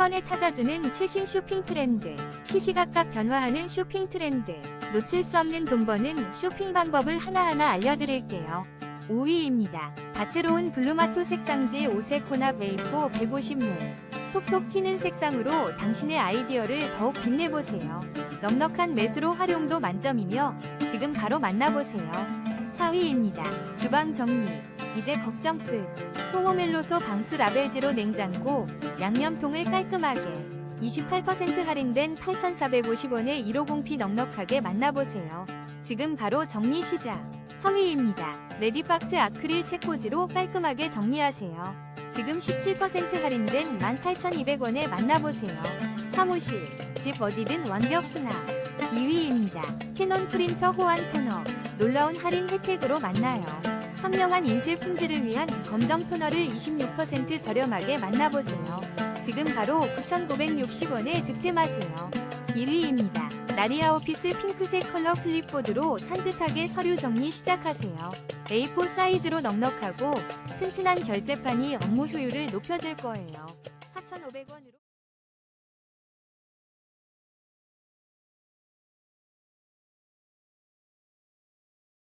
번에 찾아주는 최신 쇼핑 트렌드, 시시각각 변화하는 쇼핑 트렌드, 놓칠 수 없는 돈 버는 쇼핑 방법을 하나하나 알려드릴게요. 5위입니다. 다채로운 블루마토 색상지 5색 혼합 A4 150물. 톡톡 튀는 색상으로 당신의 아이디어를 더욱 빛내보세요. 넉넉한 매수로 활용도 만점이며 지금 바로 만나보세요. 4위입니다. 주방 정리. 이제 걱정 끝. 홍오멜로소 방수 라벨지로 냉장고, 양념통을 깔끔하게 28% 할인된 8,450원에 150p 넉넉하게 만나보세요. 지금 바로 정리 시작. 3위입니다. 레디박스 아크릴 체코지로 깔끔하게 정리하세요. 지금 17% 할인된 18,200원에 만나보세요. 사무실, 집 어디든 완벽 수납. 2위입니다. 캐논 프린터 호환 토너. 놀라운 할인 혜택으로 만나요. 선명한 인실 품질을 위한 검정 토너를 26% 저렴하게 만나보세요. 지금 바로 9,960원에 득템하세요. 1위입니다. 나리아 오피스 핑크색 컬러 클립보드로 산뜻하게 서류 정리 시작하세요. A4 사이즈로 넉넉하고 튼튼한 결제판이 업무 효율을 높여줄 거예요. 4,500원으로